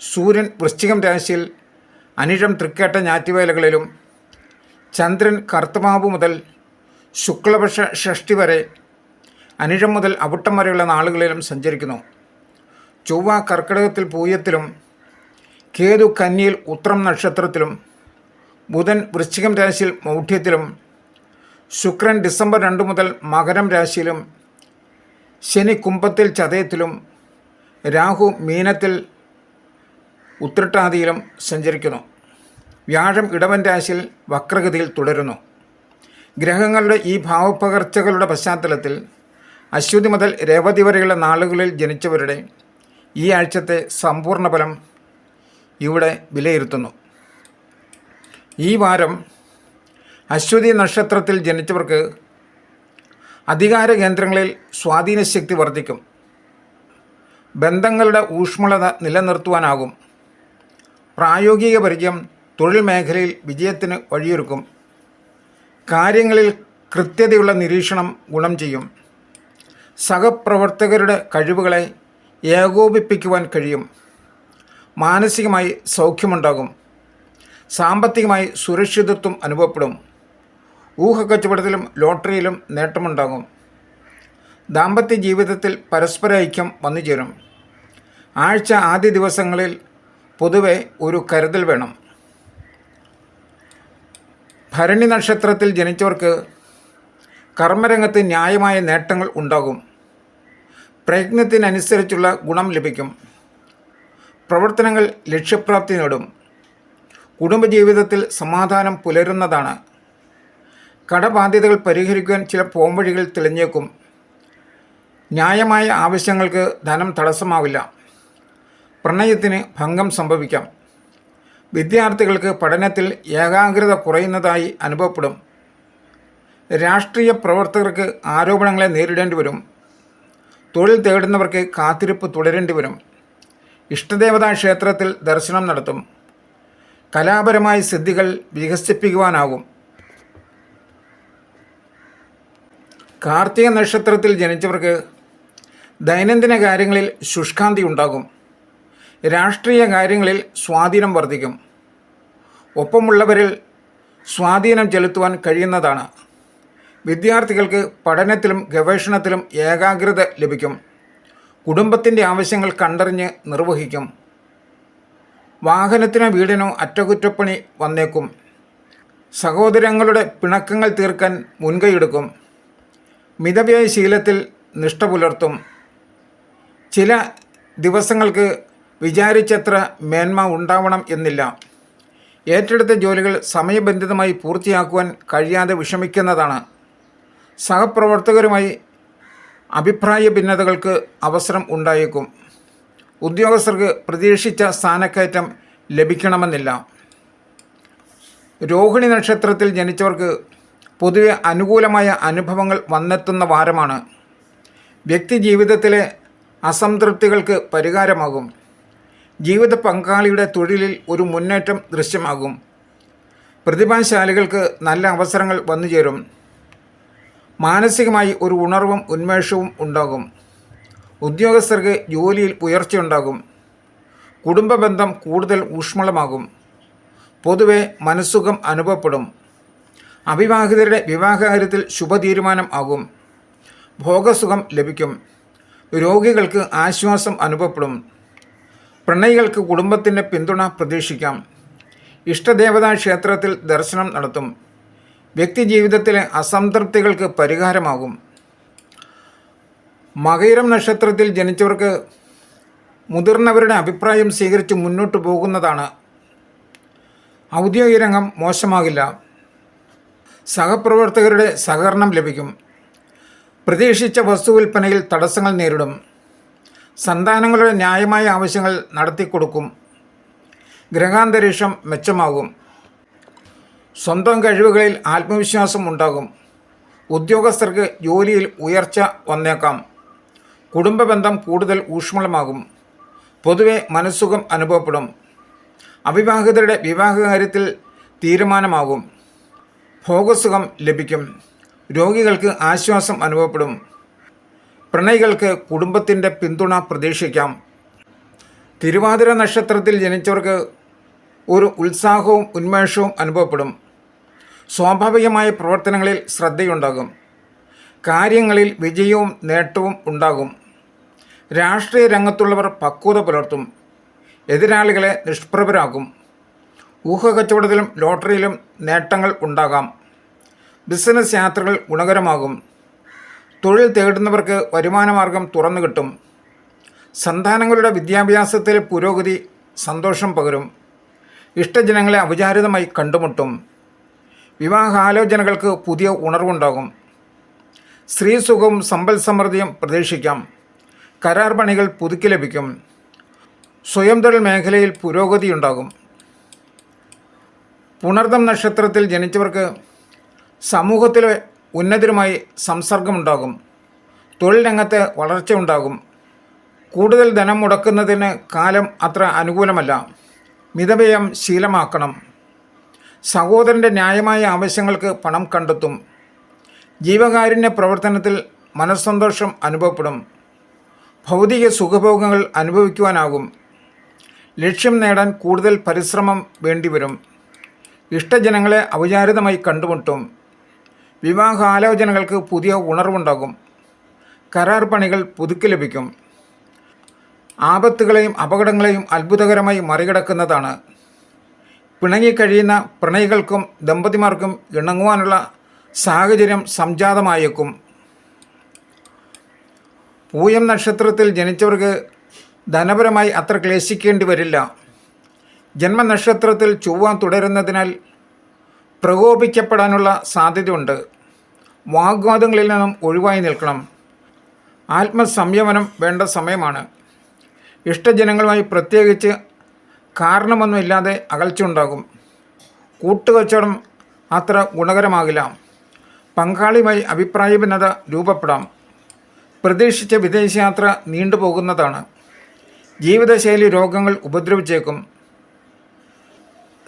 സൂര്യൻ വൃശ്ചികം രാശിയിൽ അനിഴം തൃക്കേട്ട ഞാറ്റുവേലകളിലും ചന്ദ്രൻ കർത്തമാവ് മുതൽ ശുക്ലപക്ഷ ഷഷ്ടി വരെ അനിഴം മുതൽ അവിട്ടം വരെയുള്ള നാളുകളിലും സഞ്ചരിക്കുന്നു. ചൊവ്വ കർക്കിടകത്തിൽ പൂയത്തിലും കേതു കന്നിയിൽ ഉത്രം നക്ഷത്രത്തിലും ബുധൻ വൃശ്ചികം രാശിയിൽ മൗഢ്യത്തിലും ശുക്രൻ ഡിസംബർ രണ്ട് മുതൽ മകരം രാശിയിലും ശനി കുംഭത്തിൽ ചതയത്തിലും രാഹു മീനത്തിൽ ഉത്രട്ടാതിയിലും സഞ്ചരിക്കുന്നു. വ്യാഴം ഇടവൻ രാശിയിൽ വക്രഗതിയിൽ തുടരുന്നു. ഗ്രഹങ്ങളുടെ ഈ ഭാവപ്പകർച്ചകളുടെ പശ്ചാത്തലത്തിൽ അശ്വതി മുതൽ രേവതി വരെയുള്ള നാളുകളിൽ ജനിച്ചവരുടെ ഈ ആഴ്ചത്തെ സമ്പൂർണ ഫലം ഇവിടെ വിലയിരുത്തുന്നു. ഈ വാരം അശ്വതി നക്ഷത്രത്തിൽ ജനിച്ചവർക്ക് അധികാര കേന്ദ്രങ്ങളിൽ സ്വാധീനശക്തി വർദ്ധിക്കും. ബന്ധങ്ങളുടെ ഊഷ്മളത നിലനിർത്തുവാനാകും. പ്രായോഗിക പരിചയം തൊഴിൽ മേഖലയിൽ വിജയത്തിന് വഴിയൊരുക്കും. കാര്യങ്ങളിൽ കൃത്യതയുള്ള നിരീക്ഷണം ഗുണം ചെയ്യും. സഹപ്രവർത്തകരുടെ കഴിവുകളെ ഏകോപിപ്പിക്കുവാൻ കഴിയും. മാനസികമായി സൗഖ്യമുണ്ടാകും. സാമ്പത്തികമായി സുരക്ഷിതത്വം അനുഭവപ്പെടും. ഊഹക്കച്ചവടത്തിലും ലോട്ടറിയിലും നേട്ടമുണ്ടാകും. ദാമ്പത്യ ജീവിതത്തിൽ പരസ്പര ഐക്യം വന്നുചേരും. ആഴ്ച ആദ്യ ദിവസങ്ങളിൽ പൊതുവെ ഒരു കരുതൽ വേണം. ഭരണി നക്ഷത്രത്തിൽ ജനിച്ചവർക്ക് കർമ്മരംഗത്ത് ന്യായമായ നേട്ടങ്ങൾ ഉണ്ടാകും. പ്രയത്നത്തിനനുസരിച്ചുള്ള ഗുണം ലഭിക്കും. പ്രവർത്തനങ്ങൾ ലക്ഷ്യപ്രാപ്തി നേടും. കുടുംബജീവിതത്തിൽ സമാധാനം പുലരുന്നതാണ്. കടബാധ്യതകൾ പരിഹരിക്കാൻ ചില പോംവഴികൾ തെളിഞ്ഞേക്കും. ന്യായമായ ആവശ്യങ്ങൾക്ക് ധനം തടസ്സമാവില്ല. പ്രണയത്തിന് ഭംഗം സംഭവിക്കാം. വിദ്യാർത്ഥികൾക്ക് പഠനത്തിൽ ഏകാഗ്രത കുറയുന്നതായി അനുഭവപ്പെടും. രാഷ്ട്രീയ പ്രവർത്തകർക്ക് ആരോപണങ്ങളെ നേരിടേണ്ടി വരും. തൊഴിൽ തേടുന്നവർക്ക് കാത്തിരിപ്പ് തുടരേണ്ടി വരും. ഇഷ്ടദേവതാ ക്ഷേത്രത്തിൽ ദർശനം നടത്തും. കലാപരമായ സിദ്ധികൾ വികസിപ്പിക്കുവാനാകും. കാർത്തിക നക്ഷത്രത്തിൽ ജനിച്ചവർക്ക് ദൈനംദിന കാര്യങ്ങളിൽ ശുഷ്കാന്തി ഉണ്ടാകും. രാഷ്ട്രീയ കാര്യങ്ങളിൽ സ്വാധീനം വർദ്ധിക്കും. ഒപ്പമുള്ളവരിൽ സ്വാധീനം ചെലുത്തുവാൻ കഴിയുന്നതാണ്. വിദ്യാർത്ഥികൾക്ക് പഠനത്തിലും ഗവേഷണത്തിലും ഏകാഗ്രത ലഭിക്കും. കുടുംബത്തിന്റെ ആവശ്യങ്ങൾ കണ്ടറിഞ്ഞ് നിർവഹിക്കും. വാഹനത്തിനോ വീടിനോ അറ്റകുറ്റപ്പണി വന്നേക്കും. സഹോദരങ്ങളുടെ പിണക്കങ്ങൾ തീർക്കാൻ മുൻകൈയെടുക്കും. മിതവ്യയ ശീലത്തിൽ നിഷ്ഠ പുലർത്തും. ചില ദിവസങ്ങൾക്ക് വിചാരിച്ചത്ര മേന്മ ഉണ്ടാവണം എന്നില്ല. ഏറ്റെടുത്ത ജോലികൾ സമയബന്ധിതമായി പൂർത്തിയാക്കുവാൻ കഴിയാതെ വിഷമിക്കുന്നതാണ്. സഹപ്രവർത്തകരുമായി അഭിപ്രായ ഭിന്നതകൾക്ക് അവസരം ഉണ്ടായേക്കും. ഉദ്യോഗസ്ഥർക്ക് പ്രതീക്ഷിച്ച സ്ഥാനക്കയറ്റം ലഭിക്കണമെന്നില്ല. രോഹിണി നക്ഷത്രത്തിൽ ജനിച്ചവർക്ക് പൊതുവെ അനുകൂലമായ അനുഭവങ്ങൾ വന്നെത്തുന്ന വാരമാണ്. വ്യക്തി ജീവിതത്തിലെ അസംതൃപ്തികൾക്ക് പരിഹാരമാകും. ജീവിത പങ്കാളിയുടെ തൊഴിലിൽ ഒരു മുന്നേറ്റം ദൃശ്യമാകും. പ്രതിഭാശാലികൾക്ക് നല്ല അവസരങ്ങൾ വന്നുചേരും മാനസികമായി ഒരു ഉണർവും ഉന്മേഷവും ഉണ്ടാകും. ഉദ്യോഗസ്ഥർക്ക് ജോലിയിൽ ഉയർച്ചയുണ്ടാകും കുടുംബ ബന്ധം കൂടുതൽ ഊഷ്മളമാകും. പൊതുവെ മനസ്സുഖം അനുഭവപ്പെടും. അവിവാഹിതരുടെ വിവാഹകാര്യത്തിൽ ശുഭതീരുമാനം ആകും. ഭോഗസുഖം ലഭിക്കും. രോഗികൾക്ക് ആശ്വാസം അനുഭവപ്പെടും. പ്രണയികൾക്ക് കുടുംബത്തിന്റെ പിന്തുണ പ്രതീക്ഷിക്കാം. ഇഷ്ടദേവതാ ക്ഷേത്രത്തിൽ ദർശനം നടത്തും. വ്യക്തിജീവിതത്തിലെ അസംതൃപ്തികൾക്ക് പരിഹാരമാകും. മകയിരം നക്ഷത്രത്തിൽ ജനിച്ചവർക്ക് മുതിർന്നവരുടെ അഭിപ്രായം സ്വീകരിച്ച് മുന്നോട്ട് പോകുന്നതാണ്. ഔദ്യോഗിക രംഗം മോശമാകില്ല. സഹപ്രവർത്തകരുടെ സഹകരണം ലഭിക്കും. പ്രതീക്ഷിച്ച വസ്തു വിൽപ്പനയിൽ തടസ്സങ്ങൾ നേരിടും. സന്താനങ്ങളുടെ ന്യായമായ ആവശ്യങ്ങൾ നടത്തിക്കൊടുക്കും. ഗ്രഹാന്തരീക്ഷം മെച്ചമാകും. സ്വന്തം കഴിവുകളിൽ ആത്മവിശ്വാസം ഉണ്ടാകും. ഉദ്യോഗസ്ഥർക്ക് ജോലിയിൽ ഉയർച്ച വന്നേക്കാം. കുടുംബബന്ധം കൂടുതൽ ഊഷ്മളമാകും. പൊതുവെ മനസ്സുഖം അനുഭവപ്പെടും. അവിവാഹിതരുടെ വിവാഹകാര്യത്തിൽ തീരുമാനമാകും. ഭോഗസുഖം ലഭിക്കും. രോഗികൾക്ക് ആശ്വാസം അനുഭവപ്പെടും. പ്രണയികൾക്ക് കുടുംബത്തിന്റെ പിന്തുണ പ്രതീക്ഷിക്കാം. തിരുവാതിര നക്ഷത്രത്തിൽ ജനിച്ചവർക്ക് ഒരു ഉത്സാഹവും ഉന്മേഷവും അനുഭവപ്പെടും. സ്വാഭാവികമായ പ്രവർത്തനങ്ങളിൽ ശ്രദ്ധയുണ്ടാകും. കാര്യങ്ങളിൽ വിജയവും നേട്ടവും ഉണ്ടാകും. രാഷ്ട്രീയ രംഗത്തുള്ളവർ പക്വത പുലർത്തും. എതിരാളികളെ നിഷ്പ്രഭരാക്കും. ഊഹക്കച്ചവടത്തിലും ലോട്ടറിയിലും നേട്ടങ്ങൾ ഉണ്ടാകാം. ബിസിനസ് യാത്രകൾ ഗുണകരമാകും. തൊഴിൽ തേടുന്നവർക്ക് വരുമാനമാർഗം തുറന്നു കിട്ടും. സന്താനങ്ങളുടെ വിദ്യാഭ്യാസത്തിൽ പുരോഗതി സന്തോഷം പകരും. ഇഷ്ടജനങ്ങളെ അവിചാരിതമായി കണ്ടുമുട്ടും. വിവാഹാലോചനകൾക്ക് പുതിയ ഉണർവുണ്ടാകും. സ്ത്രീ സുഖവും സമ്പൽ സമൃദ്ധിയും പ്രതീക്ഷിക്കാം. കരാർ പണികൾ പുതുക്കി ലഭിക്കും. സ്വയം തൊഴിൽ മേഖലയിൽ പുരോഗതിയുണ്ടാകും. പുണർദം നക്ഷത്രത്തിൽ ജനിച്ചവർക്ക് സമൂഹത്തിലെ ഉന്നതരുമായി സംസർഗമുണ്ടാകും. തൊഴിൽ രംഗത്ത് വളർച്ച ഉണ്ടാകും. കൂടുതൽ ധനം മുടക്കുന്നതിന് കാലം അത്ര അനുകൂലമല്ല. മിതവ്യയം ശീലമാക്കണം. സഹോദരന്റെ ന്യായമായ ആവശ്യങ്ങൾക്ക് പണം കണ്ടെത്തും. ജീവകാരുണ്യ പ്രവർത്തനത്തിൽ മനസ്സന്തോഷം അനുഭവപ്പെടും. ഭൗതിക സുഖഭോഗങ്ങൾ അനുഭവിക്കുവാനാകും. ലക്ഷ്യം നേടാൻ കൂടുതൽ പരിശ്രമം വേണ്ടിവരും. ഇഷ്ടജനങ്ങളെ ഔചാരിതമായി കണ്ടുമുട്ടും. വിവാഹാലോചനകൾക്ക് പുതിയ ഉണർവുണ്ടാകും. കരാർ പണികൾ പുതുക്കി ലഭിക്കും. ആപത്തുകളെയും അപകടങ്ങളെയും അത്ഭുതകരമായി മറികടക്കുന്നതാണ്. പിണങ്ങിക്കഴിയുന്ന പ്രണയികൾക്കും ദമ്പതിമാർക്കും ഇണങ്ങുവാനുള്ള സാഹചര്യം സംജാതമായേക്കും. പൂയം നക്ഷത്രത്തിൽ ജനിച്ചവർക്ക് ധനപരമായി അത്ര ക്ലേശിക്കേണ്ടി വരില്ല. ജന്മനക്ഷത്രത്തിൽ ചൊവ്വ തുടരുന്നതിനാൽ പ്രകോപിക്കപ്പെടാനുള്ള സാധ്യതയുണ്ട്. വാഗ്വാദങ്ങളിൽ നിന്നും ഒഴിവായി നിൽക്കണം. ആത്മസംയമനം വേണ്ട സമയമാണ്. ഇഷ്ടജനങ്ങളുമായി പ്രത്യേകിച്ച് കാരണമൊന്നുമില്ലാതെ അകൽച്ച ഉണ്ടാകും കൂട്ടുകച്ചവടം അത്ര ഗുണകരമാകില്ല. പങ്കാളിയുമായി അഭിപ്രായ ഭിന്നത രൂപപ്പെടാം. പ്രതീക്ഷിച്ച വിദേശയാത്ര നീണ്ടുപോകുന്നതാണ്. ജീവിതശൈലി രോഗങ്ങൾ ഉപദ്രവിച്ചേക്കും.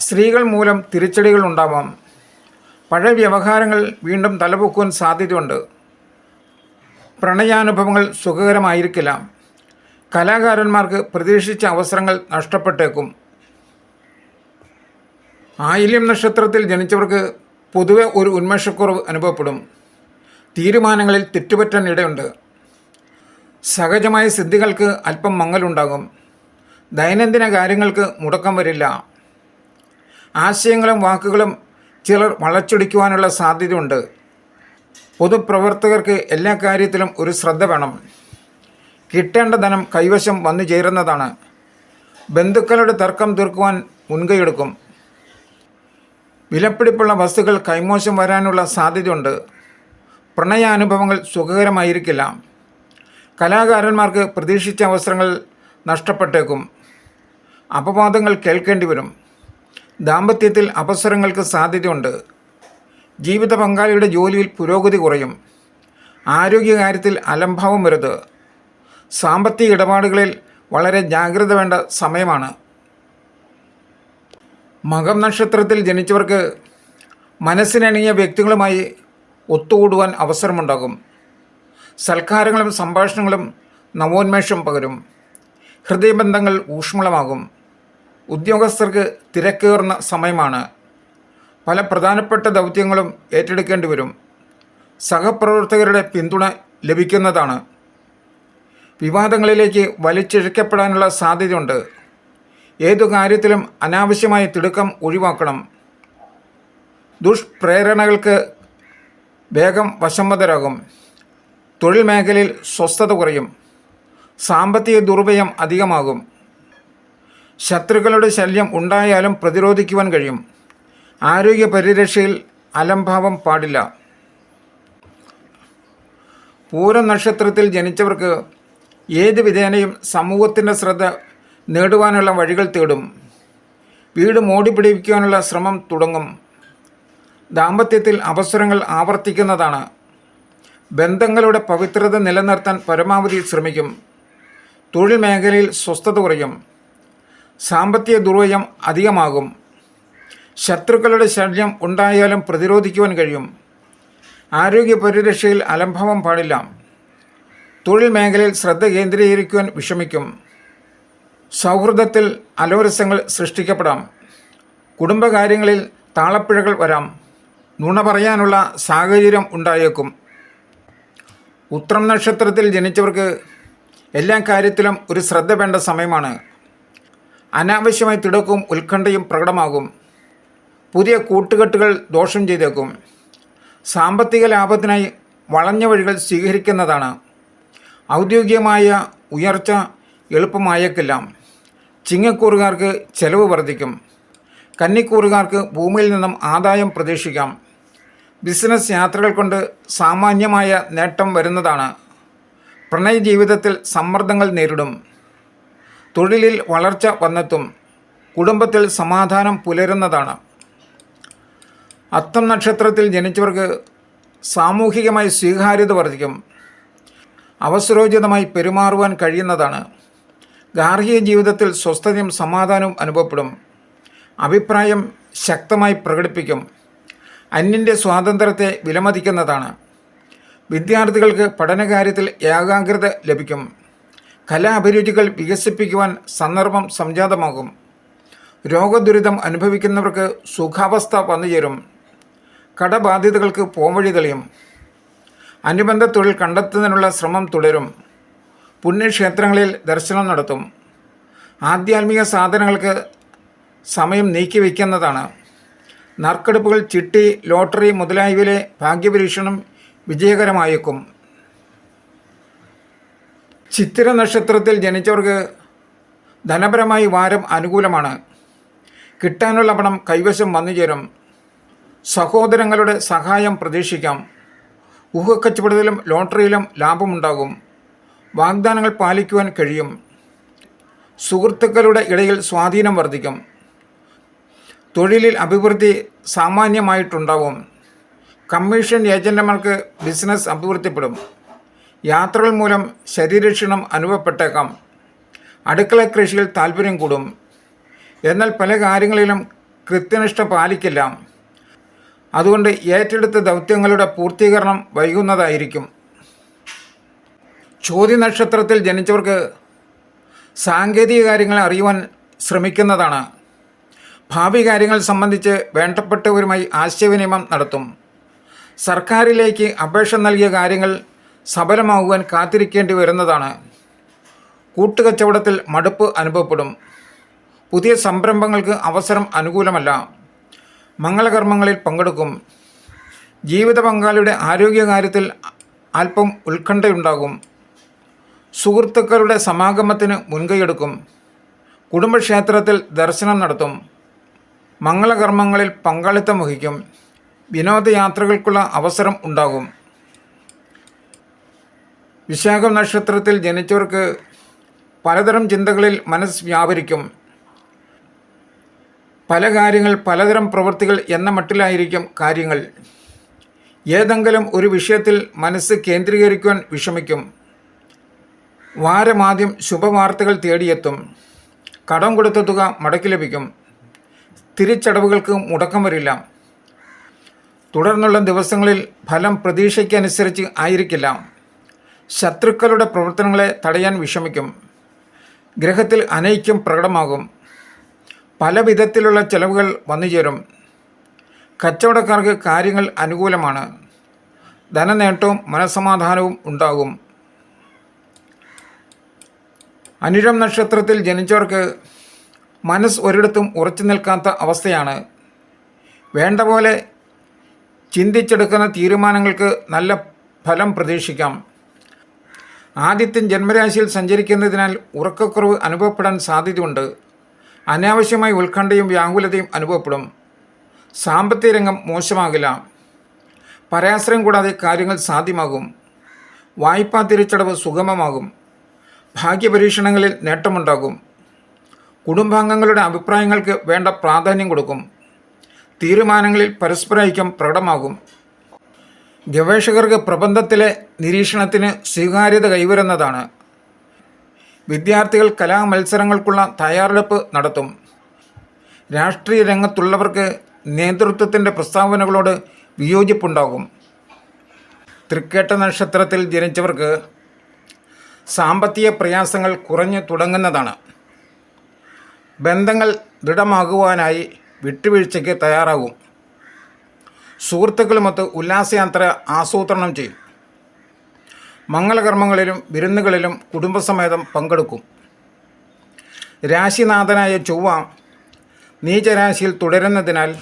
സ്ത്രീകൾ മൂലം തിരിച്ചടികൾ ഉണ്ടാവാം. പഴയ വ്യവഹാരങ്ങൾ വീണ്ടും തലപൊക്കുവാൻ സാധ്യതയുണ്ട്. പ്രണയാനുഭവങ്ങൾ സുഖകരമായിരിക്കില്ല. കലാകാരന്മാർക്ക് പ്രതീക്ഷിച്ച അവസരങ്ങൾ നഷ്ടപ്പെട്ടേക്കും. ആയില്യം നക്ഷത്രത്തിൽ ജനിച്ചവർക്ക് പൊതുവെ ഒരു ഉന്മേഷക്കുറവ് അനുഭവപ്പെടും. തീരുമാനങ്ങളിൽ തെറ്റുപറ്റാൻ ഇടയുണ്ട്. സഹജമായ സിദ്ധികൾക്ക് അല്പം മങ്ങലുണ്ടാകും. ദൈനംദിന കാര്യങ്ങൾക്ക് മുടക്കം വരില്ല. ആശയങ്ങളും വാക്കുകളും ചിലർ വളച്ചൊടിക്കുവാനുള്ള സാധ്യതയുണ്ട്. പൊതുപ്രവർത്തകർക്ക് എല്ലാ കാര്യത്തിലും ഒരു ശ്രദ്ധ വേണം. കിട്ടേണ്ട ധനം കൈവശം വന്നു ചേരുന്നതാണ്. ബന്ധുക്കളുടെ തർക്കം തീർക്കുവാൻ മുൻകൈയെടുക്കും. വിലപ്പിടിപ്പുള്ള വസ്തുക്കൾ കൈമോശം വരാനുള്ള സാധ്യതയുണ്ട്. പ്രണയാനുഭവങ്ങൾ സുഖകരമായിരിക്കില്ല. കലാകാരന്മാർക്ക് പ്രതീക്ഷിച്ച അവസരങ്ങൾ നഷ്ടപ്പെട്ടേക്കും. അപവാദങ്ങൾ കേൾക്കേണ്ടി വരും. ദാമ്പത്യത്തിൽ അപസരങ്ങൾക്ക് സാധ്യതയുണ്ട്. ജീവിത പങ്കാളിയുടെ ജോലിയിൽ പുരോഗതി കുറയും. ആരോഗ്യകാര്യത്തിൽ അലംഭാവം വരുത് സാമ്പത്തിക ഇടപാടുകളിൽ വളരെ ജാഗ്രത വേണ്ട സമയമാണ്. മകം നക്ഷത്രത്തിൽ ജനിച്ചവർക്ക് മനസ്സിനിണങ്ങിയ വ്യക്തികളുമായി ഒത്തുകൂടുവാൻ അവസരമുണ്ടാകും. സൽക്കാരങ്ങളും സംഭാഷണങ്ങളും നവോന്മേഷം പകരും. ഹൃദയബന്ധങ്ങൾ ഊഷ്മളമാകും. ഉദ്യോഗസ്ഥർക്ക് തിരക്കേറുന്ന സമയമാണ്. പല പ്രധാനപ്പെട്ട ദൗത്യങ്ങളും ഏറ്റെടുക്കേണ്ടി വരും. സഹപ്രവർത്തകരുടെ പിന്തുണ ലഭിക്കുന്നതാണ്. വിവാദങ്ങളിലേക്ക് വലിച്ചിഴക്കപ്പെടാനുള്ള സാധ്യതയുണ്ട്. ഏതു കാര്യത്തിലും അനാവശ്യമായ തിടുക്കം ഒഴിവാക്കണം. ദുഷ്പ്രേരണകൾക്ക് വേഗം വശംവതരാകും. തൊഴിൽ മേഖലയിൽ സ്വസ്ഥത കുറയും. സാമ്പത്തിക ദുർവ്യയം അധികമാകും. ശത്രുക്കളുടെ ശല്യം ഉണ്ടായാലും പ്രതിരോധിക്കുവാൻ കഴിയും. ആരോഗ്യ പരിരക്ഷയിൽ അലംഭാവം പാടില്ല. പൂരം നക്ഷത്രത്തിൽ ജനിച്ചവർക്ക് ഏത് വിധേനയും സമൂഹത്തിന്റെ ശ്രദ്ധ നേടുവാനുള്ള വഴികൾ തേടും. വീട് മോടി പിടിപ്പിക്കാനുള്ള ശ്രമം തുടങ്ങും. ദാമ്പത്യത്തിൽ അവസരങ്ങൾ ആവർത്തിക്കുന്നതാണ്. ബന്ധങ്ങളുടെ പവിത്രത നിലനിർത്താൻ പരമാവധി ശ്രമിക്കും. തൊഴിൽ മേഖലയിൽ സ്വസ്ഥത കുറയും. സാമ്പത്തിക ദുർവ്യയം അധികമാകും. ശത്രുക്കളുടെ ശല്യം ഉണ്ടായാലും പ്രതിരോധിക്കുവാൻ കഴിയും. ആരോഗ്യ പരിരക്ഷയിൽ അലംഭവം പാടില്ല. തൊഴിൽ മേഖലയിൽ ശ്രദ്ധ കേന്ദ്രീകരിക്കുവാൻ വിഷമിക്കും. സൗഹൃദത്തിൽ അലോരസങ്ങൾ സൃഷ്ടിക്കപ്പെടാം. കുടുംബകാര്യങ്ങളിൽ താളപ്പിഴകൾ വരാം. നുണ പറയാനുള്ള സാഹചര്യം ഉണ്ടായേക്കും. ഉത്രം നക്ഷത്രത്തിൽ ജനിച്ചവർക്ക് എല്ലാ കാര്യത്തിലും ഒരു ശ്രദ്ധ വേണ്ട സമയമാണ്. അനാവശ്യമായി തിടക്കും ഉത്കണ്ഠയും പ്രകടമാകും. പുതിയ കൂട്ടുകെട്ടുകൾ ദോഷം ചെയ്തേക്കും. സാമ്പത്തിക ലാഭത്തിനായി വളഞ്ഞ വഴികൾ സ്വീകരിക്കുന്നതാണ്. ഔദ്യോഗികമായ ഉയർച്ച എളുപ്പമായേക്കില്ല. ചിങ്ങക്കൂറുകാർക്ക് ചെലവ് വർദ്ധിക്കും. കന്നിക്കൂറുകാർക്ക് ഭൂമിയിൽ നിന്നും ആദായം പ്രതീക്ഷിക്കാം. ബിസിനസ് യാത്രകൾ കൊണ്ട് സാമാന്യമായ നേട്ടം വരുന്നതാണ്. പ്രണയ ജീവിതത്തിൽ സമ്മർദ്ദങ്ങൾ നേരിടും. തൊഴിലിൽ വളർച്ച വന്നെത്തും കുടുംബത്തിൽ സമാധാനം പുലരുന്നതാണ്. അത്തം നക്ഷത്രത്തിൽ ജനിച്ചവർക്ക് സാമൂഹികമായി സ്വീകാര്യത വർദ്ധിക്കും. അവസരോചിതമായി പെരുമാറുവാൻ കഴിയുന്നതാണ്. ഗാർഹിക ജീവിതത്തിൽ സ്വസ്ഥതയും സമാധാനവും അനുഭവപ്പെടും. അഭിപ്രായം ശക്തമായി പ്രകടിപ്പിക്കും. അന്യന്റെ സ്വാതന്ത്ര്യത്തെ വിലമതിക്കുന്നതാണ്. വിദ്യാർത്ഥികൾക്ക് പഠനകാര്യത്തിൽ ഏകാഗ്രത ലഭിക്കും. കലാഭിരുചികൾ വികസിപ്പിക്കുവാൻ സന്ദർഭം സംജാതമാകും. രോഗദുരിതം അനുഭവിക്കുന്നവർക്ക് സുഖാവസ്ഥ വന്നുചേരും. കടബാധ്യതകൾക്ക് പോംവഴി തെളിയും. അനുബന്ധ തൊഴിൽ കണ്ടെത്തുന്നതിനുള്ള ശ്രമം തുടരും. പുണ്യക്ഷേത്രങ്ങളിൽ ദർശനം നടത്തും. ആധ്യാത്മിക സാധനങ്ങൾക്ക് സമയം നീക്കി നീക്കിവെക്കുന്നതാണ് നറുക്കെടുപ്പുകൾ ചിട്ടി ലോട്ടറി മുതലായവയിലെ ഭാഗ്യപരീക്ഷണം വിജയകരമായേക്കും. ചിത്തിര നക്ഷത്രത്തിൽ ജനിച്ചവർക്ക് ധനപരമായി വാരം അനുകൂലമാണ്. കിട്ടാനുള്ള പണം കൈവശം വന്നു ചേരും. സഹോദരങ്ങളുടെ സഹായം പ്രതീക്ഷിക്കാം. ഊഹക്കച്ചവടത്തിലും ലോട്ടറിയിലും ലാഭമുണ്ടാകും. വാഗ്ദാനങ്ങൾ പാലിക്കുവാൻ കഴിയും. സുഹൃത്തുക്കളുടെ ഇടയിൽ സ്വാധീനം വർദ്ധിക്കും. തൊഴിലിൽ അഭിവൃദ്ധി സാമാന്യമായിട്ടുണ്ടാവും. Commission ഏജന്റുമാർക്ക് business അഭിവൃദ്ധിപ്പെടും. യാത്രകൾ മൂലം ശരീരക്ഷീണം അനുഭവപ്പെട്ടേക്കാം. അടുക്കള കൃഷിയിൽ താല്പര്യം കൂടും. എന്നാൽ പല കാര്യങ്ങളിലും കൃത്യനിഷ്ഠ പാലിക്കില്ല. അതുകൊണ്ട് ഏറ്റെടുത്ത ദൗത്യങ്ങളുടെ പൂർത്തീകരണം വൈകുന്നതായിരിക്കും. ചോദ്യ നക്ഷത്രത്തിൽ ജനിച്ചവർക്ക് സാങ്കേതിക കാര്യങ്ങൾ അറിയുവാൻ ശ്രമിക്കുന്നതാണ്. ഭാവി കാര്യങ്ങൾ സംബന്ധിച്ച് വേണ്ടപ്പെട്ടവരുമായി ആശയവിനിമയം നടത്തും. സർക്കാരിലേക്ക് അപേക്ഷ നൽകിയ കാര്യങ്ങൾ സഫലമാകുവാൻ കാത്തിരിക്കേണ്ടി വരുന്നതാണ്. കൂട്ടുകച്ചവടത്തിൽ മടുപ്പ് അനുഭവപ്പെടും. പുതിയ സംരംഭങ്ങൾക്ക് അവസരം അനുകൂലമല്ല. മംഗളകർമ്മങ്ങളിൽ പങ്കെടുക്കും. ജീവിത പങ്കാളിയുടെ ആരോഗ്യകാര്യത്തിൽ അല്പം ഉത്കണ്ഠയുണ്ടാകും. സുഹൃത്തുക്കളുടെ സമാഗമത്തിന് മുൻകൈയെടുക്കും. കുടുംബക്ഷേത്രത്തിൽ ദർശനം നടത്തും. മംഗളകർമ്മങ്ങളിൽ പങ്കാളിത്തം വഹിക്കും. വിനോദയാത്രകൾക്കുള്ള അവസരം ഉണ്ടാകും. വിശാഖം നക്ഷത്രത്തിൽ ജനിച്ചവർക്ക് പലതരം ചിന്തകളിൽ മനസ്സ് വ്യാപരിക്കും. പല കാര്യങ്ങൾ പലതരം പ്രവൃത്തികൾ എന്ന മട്ടിലായിരിക്കും കാര്യങ്ങൾ. ഏതെങ്കിലും ഒരു വിഷയത്തിൽ മനസ്സ് കേന്ദ്രീകരിക്കുവാൻ വിഷമിക്കും. വാരമാദ്യം ശുഭവാർത്തകൾ തേടിയെത്തും. കടം കൊടുത്ത തുക മടക്കി ലഭിക്കും. തിരിച്ചടവുകൾക്ക് മുടക്കം വരില്ല. തുടർന്നുള്ള ദിവസങ്ങളിൽ ഫലം പ്രതീക്ഷയ്ക്കനുസരിച്ച് ആയിരിക്കില്ല. ശത്രുക്കളുടെ പ്രവർത്തനങ്ങളെ തടയാൻ വിഷമിക്കും. ഗ്രഹത്തിൽ അനൈക്യം പ്രകടമാകും. പല വിധത്തിലുള്ള ചെലവുകൾ വന്നുചേരും. കച്ചവടക്കാർക്ക് കാര്യങ്ങൾ അനുകൂലമാണ്. ധനനേട്ടവും മനസമാധാനവും ഉണ്ടാകും. അനിഴം നക്ഷത്രത്തിൽ ജനിച്ചവർക്ക് മനസ്സ് ഒരിടത്തും ഉറച്ചു നിൽക്കാത്ത അവസ്ഥയാണ്. വേണ്ട പോലെ ചിന്തിച്ചെടുക്കുന്ന തീരുമാനങ്ങൾക്ക് നല്ല ഫലം പ്രതീക്ഷിക്കാം. ആദിത്യൻ ജന്മരാശിയിൽ സഞ്ചരിക്കുന്നതിനാൽ ഉറക്കക്കുറവ് അനുഭവപ്പെടാൻ സാധ്യതയുണ്ട്. അനാവശ്യമായി ഉത്കണ്ഠയും വ്യാകുലതയും അനുഭവപ്പെടും. സാമ്പത്തിക രംഗം മോശമാകില്ല. പരാശ്രയം കൂടാതെ കാര്യങ്ങൾ സാധ്യമാകും. വായ്പാ തിരിച്ചടവ് സുഗമമാകും. ഭാഗ്യപരീക്ഷണങ്ങളിൽ നേട്ടമുണ്ടാകും. കുടുംബാംഗങ്ങളുടെ അഭിപ്രായങ്ങൾക്ക് വേണ്ട പ്രാധാന്യം കൊടുക്കും. തീരുമാനങ്ങളിൽ പരസ്പര ഐക്യം പ്രകടമാകും. ഗവേഷകർക്ക് പ്രബന്ധത്തിലെ നിരീക്ഷണത്തിന് സ്വീകാര്യത കൈവരുന്നതാണ്. വിദ്യാർത്ഥികൾ കലാമത്സരങ്ങൾക്കുള്ള തയ്യാറെടുപ്പ് നടത്തും. രാഷ്ട്രീയ രംഗത്തുള്ളവർക്ക് നേതൃത്വത്തിന്റെ പ്രസ്താവനകളോട് വിയോജിപ്പുണ്ടാകും. തൃക്കേട്ട നക്ഷത്രത്തിൽ ജനിച്ചവർക്ക് സാമ്പത്തിക പ്രയാസങ്ങൾ കുറഞ്ഞു തുടങ്ങുന്നതാണ്. ബന്ധങ്ങൾ ദൃഢമാകുവാനായി വിട്ടുവീഴ്ചയ്ക്ക് തയ്യാറാകും. സുഹൃത്തുക്കളുമൊത്ത് ഉല്ലാസയാത്ര ആസൂത്രണം ചെയ്യും. മംഗളകർമ്മങ്ങളിലും വിരുന്നുകളിലും കുടുംബസമേതം പങ്കെടുക്കും. രാശിനാഥനായ ചൊവ്വ നീചരാശിയിൽ തുടരുന്നതിനാൽ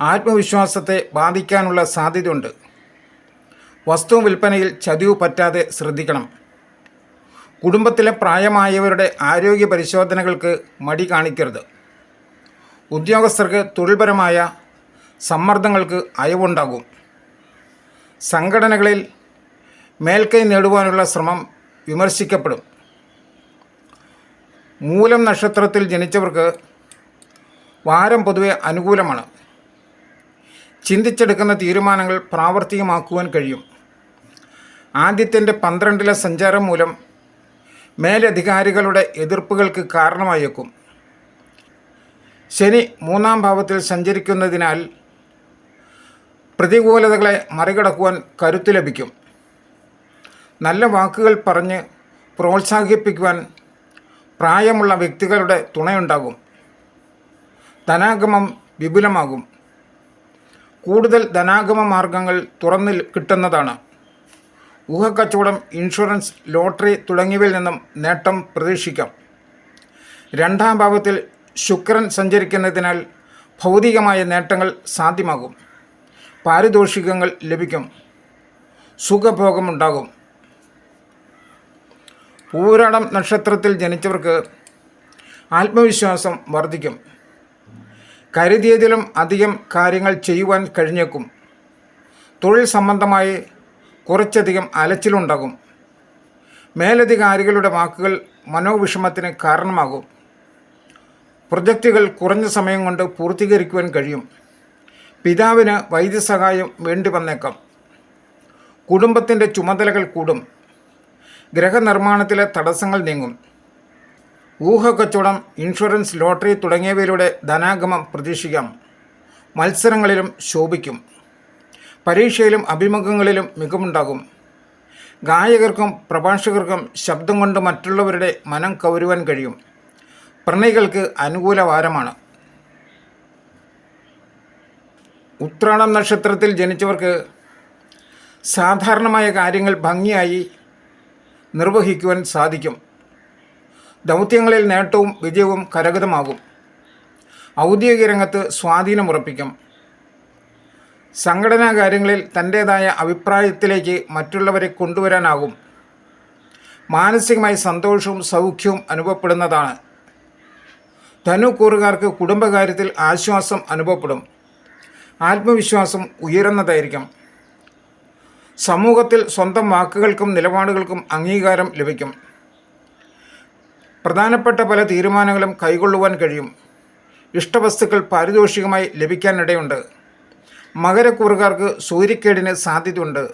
ആത്മവിശ്വാസത്തെ ബാധിക്കാനുള്ള സാധ്യതയുണ്ട്. വസ്തു വിൽപ്പനയിൽ ചതിവ് പറ്റാതെ ശ്രദ്ധിക്കണം. കുടുംബത്തിലെ പ്രായമായവരുടെ ആരോഗ്യ പരിശോധനകൾക്ക് മടി കാണിക്കരുത്. ഉദ്യോഗസ്ഥർക്ക് തൊഴിൽപരമായ സമ്മർദ്ദങ്ങൾക്ക് അയവുണ്ടാകും. സംഘടനകളിൽ മേൽക്കൈ നേടുവാനുള്ള ശ്രമം വിമർശിക്കപ്പെടും. മൂലം നക്ഷത്രത്തിൽ ജനിച്ചവർക്ക് വാരം പൊതുവെ അനുകൂലമാണ്. ചിന്തിച്ചെടുക്കുന്ന തീരുമാനങ്ങൾ പ്രാവർത്തികമാക്കുവാൻ കഴിയും. ആദ്യത്തിന്റെ പന്ത്രണ്ടിലെ സഞ്ചാരം മൂലം മേലധികാരികളുടെ എതിർപ്പുകൾക്ക് കാരണമായേക്കും. ശനി മൂന്നാം ഭാവത്തിൽ സഞ്ചരിക്കുന്നതിനാൽ പ്രതികൂലതകളെ മറികടക്കുവാൻ കരുത്ത് ലഭിക്കും. നല്ല വാക്കുകൾ പറഞ്ഞ് പ്രോത്സാഹിപ്പിക്കുവാൻ പ്രായമുള്ള വ്യക്തികളുടെ തുണയുണ്ടാകും. ധനാഗമം വിപുലമാകും. കൂടുതൽ ധനാഗമ മാർഗങ്ങൾ തുറന്നിൽ കിട്ടുന്നതാണ്. ഊഹക്കച്ചവടം ഇൻഷുറൻസ് ലോട്ടറി തുടങ്ങിയവയിൽ നിന്നും നേട്ടം പ്രതീക്ഷിക്കാം. രണ്ടാം ഭാവത്തിൽ ശുക്രൻ സഞ്ചരിക്കുന്നതിനാൽ ഭൗതികമായ നേട്ടങ്ങൾ സാധ്യമാകും. പാരിതോഷികങ്ങൾ ലഭിക്കും. സുഖഭോഗമുണ്ടാകും. പൂരാടം നക്ഷത്രത്തിൽ ജനിച്ചവർക്ക് ആത്മവിശ്വാസം വർദ്ധിക്കും. കരുതിയതിലും അധികം കാര്യങ്ങൾ ചെയ്യുവാൻ കഴിഞ്ഞേക്കും. തൊഴിൽ സംബന്ധമായി കുറച്ചധികം അലച്ചിലുണ്ടാകും. മേലധികാരികളുടെ വാക്കുകൾ മനോവിഷമത്തിന് കാരണമാകും. പ്രൊജക്റ്റുകൾ കുറഞ്ഞ സമയം കൊണ്ട് പൂർത്തീകരിക്കുവാൻ കഴിയും. പിതാവിന് വൈദ്യസഹായം വേണ്ടി വന്നേക്കാം. കുടുംബത്തിന്റെ ചുമതലകൾ കൂടും. ഗ്രഹനിർമ്മാണത്തിലെ തടസ്സങ്ങൾ നീങ്ങും. ഊഹക്കച്ചവടം ഇൻഷുറൻസ് ലോട്ടറി തുടങ്ങിയവയിലൂടെ ധനാഗമം പ്രതീക്ഷിക്കാം. മത്സരങ്ങളിലും ശോഭിക്കും. പരീക്ഷയിലും അഭിമുഖങ്ങളിലും മികവുണ്ടാകും. ഗായകർക്കും പ്രഭാഷകർക്കും ശബ്ദം കൊണ്ട് മറ്റുള്ളവരുടെ മനം കവരുവാൻ കഴിയും. പ്രണയികൾക്ക് അനുകൂല വാരമാണ്. ഉത്രാടം നക്ഷത്രത്തിൽ ജനിച്ചവർക്ക് സാധാരണമായ കാര്യങ്ങൾ ഭംഗിയായി നിർവഹിക്കുവാൻ സാധിക്കും. ദൗത്യങ്ങളിൽ നേട്ടവും വിജയവും കരഗതമാകും. ഔദ്യോഗിക രംഗത്ത് സ്വാധീനമുറപ്പിക്കും സംഘടനാ കാര്യങ്ങളിൽ തന്റേതായ അഭിപ്രായത്തിലേക്ക് മറ്റുള്ളവരെ കൊണ്ടുവരാനാകും. മാനസികമായി സന്തോഷവും സൗഖ്യവും അനുഭവപ്പെടുന്നതാണ്. ധനു കൂറുകാർക്ക് കുടുംബകാര്യത്തിൽ ആശ്വാസം അനുഭവപ്പെടും. ആത്മവിശ്വാസം ഉയരുന്നതായിരിക്കും. സമൂഹത്തിൽ സ്വന്തം വാക്കുകൾക്കും നിലപാടുകൾക്കും അംഗീകാരം ലഭിക്കും. പ്രധാനപ്പെട്ട പല തീരുമാനങ്ങളും കൈകൊള്ളുവാൻ കഴിയും. ഇഷ്ടവസ്തുക്കൾ പാരിതോഷികമായി ലഭിക്കാനിടയുണ്ട്. മകരക്കൂറുകാർക്ക് സൂര്യക്കേടിന് സാധ്യതയുണ്ട്.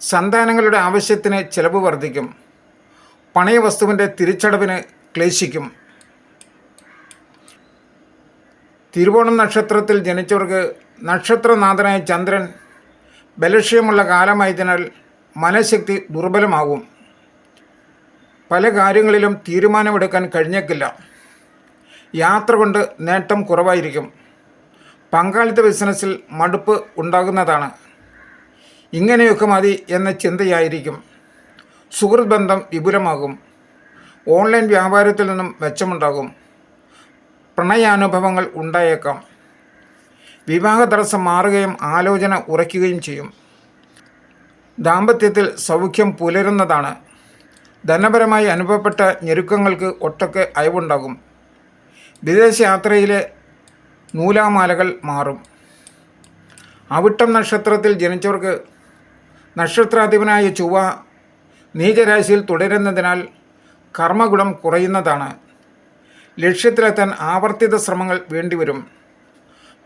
സന്താനങ്ങളുടെ ആവശ്യത്തിന് ചിലവ് വർദ്ധിക്കും. പണയവസ്തുവിന്റെ തിരിച്ചടവിന് ക്ലേശിക്കും. തിരുവോണം നക്ഷത്രത്തിൽ ജനിച്ചവർക്ക് നക്ഷത്രനാഥനായ ചന്ദ്രൻ ബലക്ഷ്യമുള്ള കാലമായതിനാൽ മനഃശക്തി ദുർബലമാകും. പല കാര്യങ്ങളിലും തീരുമാനമെടുക്കാൻ കഴിഞ്ഞേക്കില്ല. യാത്ര കൊണ്ട് നേട്ടം കുറവായിരിക്കും. പങ്കാളിത്ത ബിസിനസ്സിൽ മടുപ്പ് ഉണ്ടാകുന്നതാണ്. ഇങ്ങനെയൊക്കെ മതി എന്ന ചിന്തയായിരിക്കും. സുഹൃത്ത് ബന്ധം വിപുലമാകും. ഓൺലൈൻ വ്യാപാരത്തിൽ നിന്നും മെച്ചമുണ്ടാകും. പ്രണയാനുഭവങ്ങൾ ഉണ്ടായേക്കാം. വിവാഹ തടസ്സം മാറുകയും ആലോചന ഉറയ്ക്കുകയും ചെയ്യും. ദാമ്പത്യത്തിൽ സൗഖ്യം പുലരുന്നതാണ്. ധനപരമായി അനുഭവപ്പെട്ട ഞെരുക്കങ്ങൾക്ക് ഒട്ടൊക്കെ അയവുണ്ടാകും. വിദേശയാത്രയിലെ നൂലാമാലകൾ മാറും. അവിട്ടം നക്ഷത്രത്തിൽ ജനിച്ചവർക്ക് നക്ഷത്രാധിപനായ ചുവ നീചരാശിയിൽ തുടരുന്നതിനാൽ കർമ്മഗുണം കുറയുന്നതാണ്. ലക്ഷ്യത്തിലെത്താൻ ആവർത്തിത ശ്രമങ്ങൾ വേണ്ടിവരും.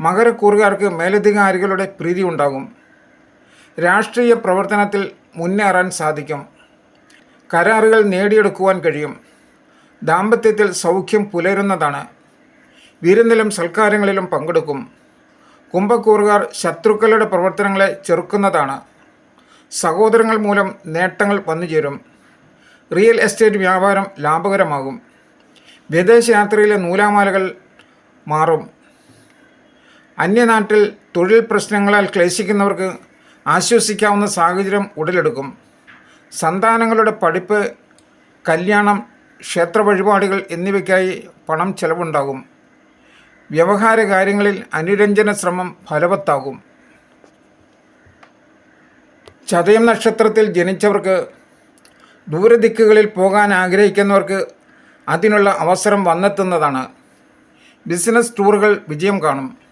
മകരക്കൂറുകാർക്ക് മേലധികാരികളുടെ പ്രീതി ഉണ്ടാകും. രാഷ്ട്രീയ പ്രവർത്തനത്തിൽ മുന്നേറാൻ സാധിക്കും. കരാറുകൾ നേടിയെടുക്കുവാൻ കഴിയും. ദാമ്പത്യത്തിൽ സൗഖ്യം പുലരുന്നതാണ്. വിരുന്നിലും സൽക്കാരങ്ങളിലും പങ്കെടുക്കും. കുംഭക്കൂറുകാർ ശത്രുക്കളുടെ പ്രവർത്തനങ്ങളെ ചെറുക്കുന്നതാണ്. സഹോദരങ്ങൾ മൂലം നേട്ടങ്ങൾ വന്നുചേരും. റിയൽ എസ്റ്റേറ്റ് വ്യാപാരം ലാഭകരമാകും. വിദേശയാത്രയിലെ നൂലാമാലകൾ മാറും. അന്യനാട്ടിൽ തൊഴിൽ പ്രശ്നങ്ങളാൽ ക്ലേശിക്കുന്നവർക്ക് ആശ്വസിക്കാവുന്ന സാഹചര്യം ഉടലെടുക്കും. സന്താനങ്ങളുടെ പഠിപ്പ് കല്യാണം ക്ഷേത്ര വഴിപാടുകൾ എന്നിവയ്ക്കായി പണം ചെലവുണ്ടാകും. വ്യവഹാര കാര്യങ്ങളിൽ അനുരഞ്ജന ശ്രമം ഫലവത്താകും. ചതയം നക്ഷത്രത്തിൽ ജനിച്ചവർക്ക് ദൂരദിക്കുകളിൽ പോകാൻ ആഗ്രഹിക്കുന്നവർക്ക് അതിനുള്ള അവസരം വന്നെത്തുന്നതാണ്. ബിസിനസ് ടൂറുകൾ വിജയം കാണും.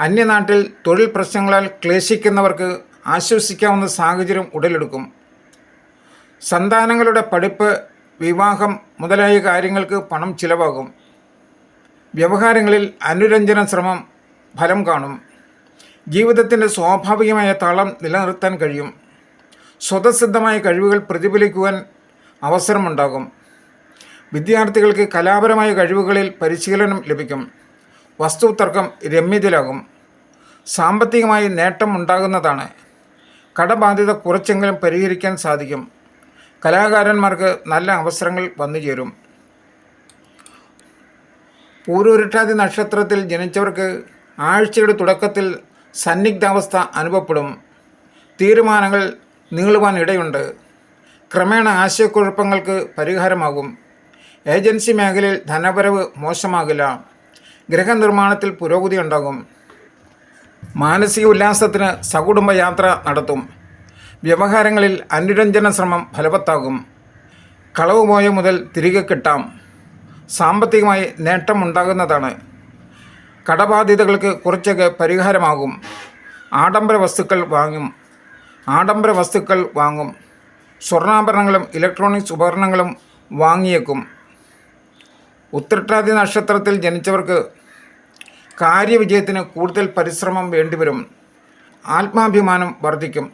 അന്യനാട്ടിൽ തൊഴിൽ പ്രശ്നങ്ങളാൽ ക്ലേശിക്കുന്നവർക്ക് ആശ്വസിക്കാവുന്ന സാഹചര്യം ഉടലെടുക്കും. സന്താനങ്ങളുടെ പഠിപ്പ് വിവാഹം മുതലായ കാര്യങ്ങൾക്ക് പണം ചിലവാകും. വ്യവഹാരങ്ങളിൽ അനുരഞ്ജന ശ്രമം ഫലം കാണും. ജീവിതത്തിന്റെ സ്വാഭാവികമായ താളം നിലനിർത്താൻ കഴിയും. സ്വതസിദ്ധമായ കഴിവുകൾ പ്രതിഫലിക്കുവാൻ അവസരമുണ്ടാകും. വിദ്യാർത്ഥികൾക്ക് കലാപരമായ കഴിവുകളിൽ പരിശീലനം ലഭിക്കും. വസ്തുതർക്കം രമ്യതയിലാകും. സാമ്പത്തികമായി നേട്ടം ഉണ്ടാകുന്നതാണ്. കടബാധ്യത കുറച്ചെങ്കിലും പരിഹരിക്കാൻ സാധിക്കും. കലാകാരന്മാർക്ക് നല്ല അവസരങ്ങൾ വന്നു ചേരും. പൂരുരുട്ടാതി നക്ഷത്രത്തിൽ ജനിച്ചവർക്ക് ആഴ്ചയുടെ തുടക്കത്തിൽ സന്നിഗ്ധാവസ്ഥ അനുഭവപ്പെടും. തീരുമാനങ്ങൾ നീളുവാൻ ഇടയുണ്ട്. ക്രമേണ ആശയക്കുഴപ്പങ്ങൾക്ക് പരിഹാരമാകും. ഏജൻസി മേഖലയിൽ ധനവരവ് മോശമാകില്ല. ഗൃഹനിർമ്മാണത്തിൽ പുരോഗതി ഉണ്ടാകും. മാനസിക ഉല്ലാസത്തിന് സകുടുംബ യാത്ര നടത്തും. വ്യവഹാരങ്ങളിൽ അനുരഞ്ജന ശ്രമം ഫലവത്താകും. കളവ് പോയ മുതൽ തിരികെ കിട്ടാം. സാമ്പത്തികമായി നേട്ടമുണ്ടാകുന്നതാണ്. കടബാധ്യതകൾക്ക് കുറച്ചൊക്കെ പരിഹാരമാകും. ആഡംബര വസ്തുക്കൾ വാങ്ങും. ആഡംബര വസ്തുക്കൾ വാങ്ങും. സ്വർണാഭരണങ്ങളും ഇലക്ട്രോണിക്സ് ഉപകരണങ്ങളും വാങ്ങിയേക്കും. ഉത്രട്ടാതി നക്ഷത്രത്തിൽ ജനിച്ചവർക്ക് കാര്യവിജയത്തിന് കൂടുതൽ പരിശ്രമം വേണ്ടിവരും. ആത്മാഭിമാനം വർദ്ധിക്കും.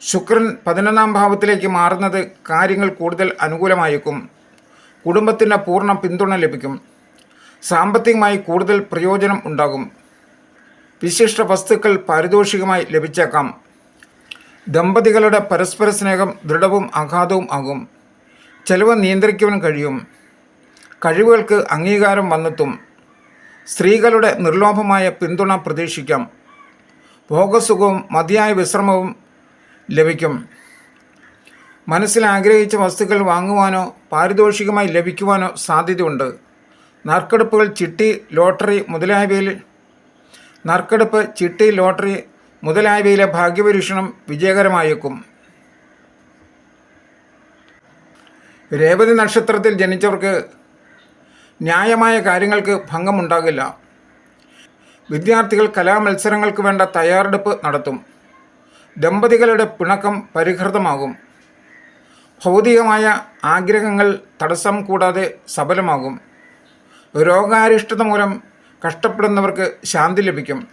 ശുക്രൻ പതിനൊന്നാം ഭാവത്തിലേക്ക് മാറുന്നത് കാര്യങ്ങൾ കൂടുതൽ അനുകൂലമായേക്കും. കുടുംബത്തിന്റെ പൂർണ പിന്തുണ ലഭിക്കും. സാമ്പത്തികമായി കൂടുതൽ പ്രയോജനം ഉണ്ടാകും. വിശിഷ്ട വസ്തുക്കൾ പാരിതോഷികമായി ലഭിച്ചേക്കാം. ദമ്പതികളുടെ പരസ്പര സ്നേഹം ദൃഢവും അഗാധവും ആകും. ചെലവ് നിയന്ത്രിക്കുവാൻ കഴിയും. കഴിവുകൾക്ക് അംഗീകാരം വന്നെത്തും. സ്ത്രീകളുടെ നിർലോഭമായ പിന്തുണ പ്രതീക്ഷിക്കാം. ഭോഗസുഖവും മതിയായ വിശ്രമവും ലഭിക്കും. മനസ്സിൽ ആഗ്രഹിച്ച വസ്തുക്കൾ വാങ്ങുവാനോ പാരിതോഷികമായി ലഭിക്കുവാനോ സാധ്യതയുണ്ട്. നറുക്കെടുപ്പുകൾ ചിട്ടി ലോട്ടറി മുതലായവയിൽ നറുക്കെടുപ്പ് ചിട്ടി ലോട്ടറി മുതലായവയിലെ ഭാഗ്യപരീക്ഷണം വിജയകരമായേക്കും. രേവതി നക്ഷത്രത്തിൽ ജനിച്ചവർക്ക് ന്യായമായ കാര്യങ്ങൾക്ക് ഭംഗമുണ്ടാകില്ല. വിദ്യാർത്ഥികൾ കലാമത്സരങ്ങൾക്ക് വേണ്ട തയ്യാറെടുപ്പ് നടത്തും. ദമ്പതികളുടെ പിണക്കം പരിഹൃതമാകും. ഭൗതികമായ ആഗ്രഹങ്ങൾ തടസ്സം കൂടാതെ സബലമാകും. രോഗാരിഷ്ടത മൂലം കഷ്ടപ്പെടുന്നവർക്ക് ശാന്തി ലഭിക്കും.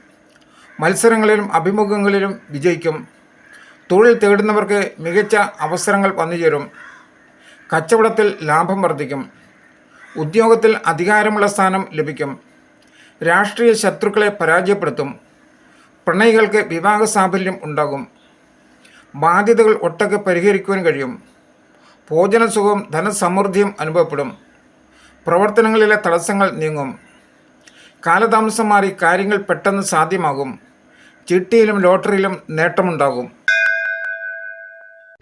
മത്സരങ്ങളിലും അഭിമുഖങ്ങളിലും വിജയിക്കും. തൊഴിൽ തേടുന്നവർക്ക് മികച്ച അവസരങ്ങൾ വന്നുചേരും. കച്ചവടത്തിൽ ലാഭം വർദ്ധിക്കും. ഉദ്യോഗത്തിൽ അധികാരമുള്ള സ്ഥാനം ലഭിക്കും. രാഷ്ട്രീയ ശത്രുക്കളെ പരാജയപ്പെടുത്തും. പ്രണയികൾക്ക് വിവാഹ സാഫല്യം ഉണ്ടാകും. ബാധ്യതകൾ ഒട്ടൊക്കെ പരിഹരിക്കുവാൻ കഴിയും. ഭോജനസുഖവും ധനസമൃദ്ധിയും അനുഭവപ്പെടും. പ്രവർത്തനങ്ങളിലെ തടസ്സങ്ങൾ നീങ്ങും. കാലതാമസം മാറി കാര്യങ്ങൾ പെട്ടെന്ന് സാധ്യമാകും. ചിട്ടിയിലും ലോട്ടറിയിലും നേട്ടമുണ്ടാകും.